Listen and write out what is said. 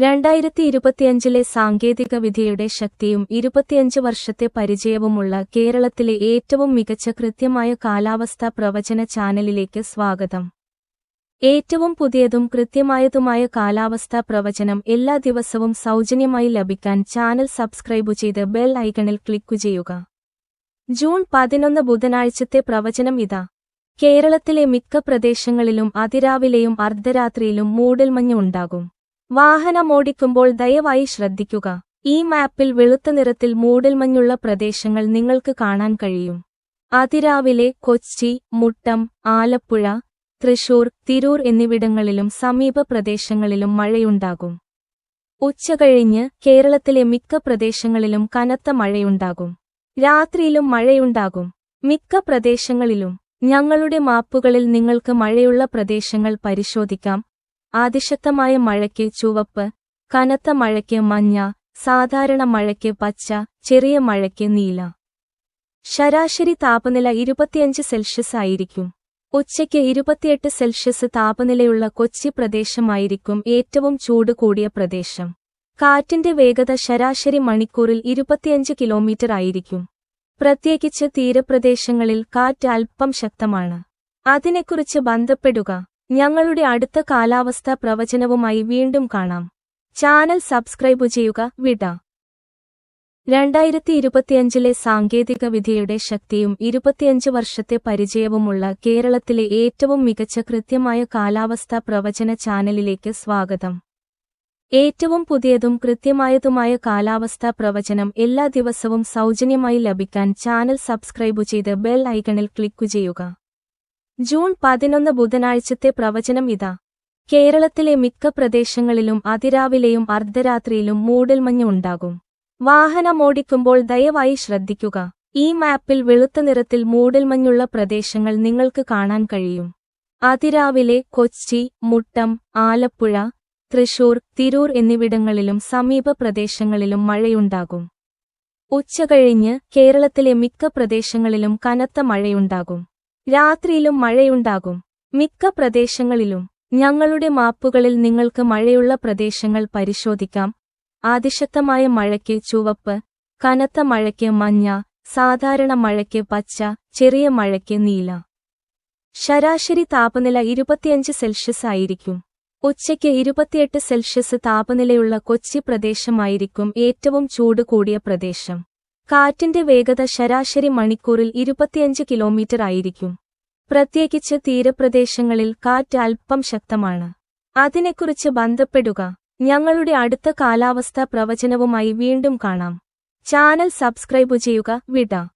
രണ്ടായിരത്തി ഇരുപത്തിയഞ്ചിലെ സാങ്കേതിക വിധിയുടെ ശക്തിയും ഇരുപത്തിയഞ്ച് വർഷത്തെ പരിചയവുമുള്ള കേരളത്തിലെ ഏറ്റവും മികച്ച കൃത്യമായ കാലാവസ്ഥാ പ്രവചന ചാനലിലേക്ക് സ്വാഗതം. ഏറ്റവും പുതിയതും കൃത്യമായതുമായ കാലാവസ്ഥാ പ്രവചനം എല്ലാ ദിവസവും സൗജന്യമായി ലഭിക്കാൻ ചാനൽ സബ്സ്ക്രൈബ് ചെയ്ത് ബെൽ ഐക്കണിൽ ക്ലിക്കു ചെയ്യുക. ജൂൺ പതിനൊന്ന് ബുധനാഴ്ചത്തെ പ്രവചനം ഇതാ. കേരളത്തിലെ മിക്ക പ്രദേശങ്ങളിലും അതിരാവിലെയും അർദ്ധരാത്രിയിലും മൂടൽമഞ്ഞ് ഉണ്ടാകും. വാഹനമോടിക്കുമ്പോൾ ദയവായി ശ്രദ്ധിക്കുക. ഈ മാപ്പിൽ വെളുത്ത നിറത്തിൽ മൂടൽമഞ്ഞുള്ള പ്രദേശങ്ങൾ നിങ്ങൾക്ക് കാണാൻ കഴിയും. അതിരാവിലെ കൊച്ചി മുട്ടം ആലപ്പുഴ തൃശൂർ തിരൂർ എന്നിവിടങ്ങളിലും സമീപ പ്രദേശങ്ങളിലും മഴയുണ്ടാകും. ഉച്ചകഴിഞ്ഞ് കേരളത്തിലെ മിക്ക പ്രദേശങ്ങളിലും കനത്ത മഴയുണ്ടാകും. രാത്രിയിലും മഴയുണ്ടാകും. മിക്ക പ്രദേശങ്ങളിലും. ഞങ്ങളുടെ മാപ്പുകളിൽ നിങ്ങൾക്ക് മഴയുള്ള പ്രദേശങ്ങൾ പരിശോധിക്കാം. അതിശക്തമായ മഴയ്ക്ക് ചുവപ്പ് കനത്ത മഴയ്ക്ക് മഞ്ഞ സാധാരണ മഴയ്ക്ക് പച്ച ചെറിയ മഴയ്ക്ക് നീല. ശരാശരി താപനില ഇരുപത്തിയഞ്ച് സെൽഷ്യസ് ആയിരിക്കും. ഉച്ചയ്ക്ക് ഇരുപത്തിയെട്ട് സെൽഷ്യസ് താപനിലയുള്ള കൊച്ചി പ്രദേശമായിരിക്കും ഏറ്റവും ചൂട് കൂടിയ പ്രദേശം. കാറ്റിന്റെ വേഗത ശരാശരി മണിക്കൂറിൽ ഇരുപത്തിയഞ്ച് കിലോമീറ്റർ ആയിരിക്കും. പ്രത്യേകിച്ച് തീരപ്രദേശങ്ങളിൽ കാറ്റ് അല്പം ശക്തമാണ്. അതിനെക്കുറിച്ച് ബന്ധപ്പെടുക. ഞങ്ങളുടെ അടുത്ത കാലാവസ്ഥാ പ്രവചനവുമായി വീണ്ടും കാണാം. ചാനൽ സബ്സ്ക്രൈബ് ചെയ്യുക വിട. രണ്ടായിരത്തി ഇരുപത്തിയഞ്ചിലെ സാങ്കേതിക വിധിയുടെ ശക്തിയും ഇരുപത്തിയഞ്ച് വർഷത്തെ പരിചയവുമുള്ള കേരളത്തിലെ ഏറ്റവും മികച്ച കൃത്യമായ കാലാവസ്ഥാ പ്രവചന ചാനലിലേക്ക് സ്വാഗതം. ഏറ്റവും പുതിയതും കൃത്യമായതുമായ കാലാവസ്ഥാ പ്രവചനം എല്ലാ ദിവസവും സൗജന്യമായി ലഭിക്കാൻ ചാനൽ സബ്സ്ക്രൈബ് ചെയ്ത് ബെൽ ഐക്കണിൽ ക്ലിക്കു ചെയ്യുക. ജൂൺ പതിനൊന്ന് ബുധനാഴ്ചത്തെ പ്രവചനം ഇതാ. കേരളത്തിലെ മിക്ക പ്രദേശങ്ങളിലും അതിരാവിലെയും അർദ്ധരാത്രിയിലും മൂടൽമഞ്ഞ് ഉണ്ടാകും. വാഹനമോടിക്കുമ്പോൾ ദയവായി ശ്രദ്ധിക്കുക. ഈ മാപ്പിൽ വെളുത്ത നിറത്തിൽ മൂടൽമഞ്ഞുള്ള പ്രദേശങ്ങൾ നിങ്ങൾക്ക് കാണാൻ കഴിയും. അതിരാവിലെ കൊച്ചി മുട്ടം ആലപ്പുഴ തൃശൂർ തിരൂർ എന്നിവിടങ്ങളിലും സമീപ പ്രദേശങ്ങളിലും മഴയുണ്ടാകും. ഉച്ചകഴിഞ്ഞ് കേരളത്തിലെ മിക്ക പ്രദേശങ്ങളിലും കനത്ത മഴയുണ്ടാകും. രാത്രിയിലും മഴയുണ്ടാകും. മിക്ക പ്രദേശങ്ങളിലും. ഞങ്ങളുടെ മാപ്പുകളിൽ നിങ്ങൾക്ക് മഴയുള്ള പ്രദേശങ്ങൾ പരിശോധിക്കാം. ആദിശക്തമായ മഴയ്ക്ക് ചുവപ്പ് കനത്ത മഴയ്ക്ക് മഞ്ഞ സാധാരണ മഴയ്ക്ക് പച്ച ചെറിയ മഴയ്ക്ക് നീല. ശരാശരി താപനില ഇരുപത്തിയഞ്ച് സെൽഷ്യസ് ആയിരിക്കും. ഉച്ചയ്ക്ക് ഇരുപത്തിയെട്ട് സെൽഷ്യസ് താപനിലയുള്ള കൊച്ചി പ്രദേശമായിരിക്കും ഏറ്റവും ചൂട് കൂടിയ പ്രദേശം. കാറ്റിന്റെ വേഗത ശരാശരി മണിക്കൂറിൽ ഇരുപത്തിയഞ്ച് കിലോമീറ്റർ ആയിരിക്കും. പ്രത്യേകിച്ച് തീരപ്രദേശങ്ങളിൽ കാറ്റ് അല്പം ശക്തമാണ്. അതിനെക്കുറിച്ച് ബന്ധപ്പെടുക. ഞങ്ങളുടെ അടുത്ത കാലാവസ്ഥാ പ്രവചനവുമായി വീണ്ടും കാണാം. ചാനൽ സബ്സ്ക്രൈബ് ചെയ്യുക. വിട.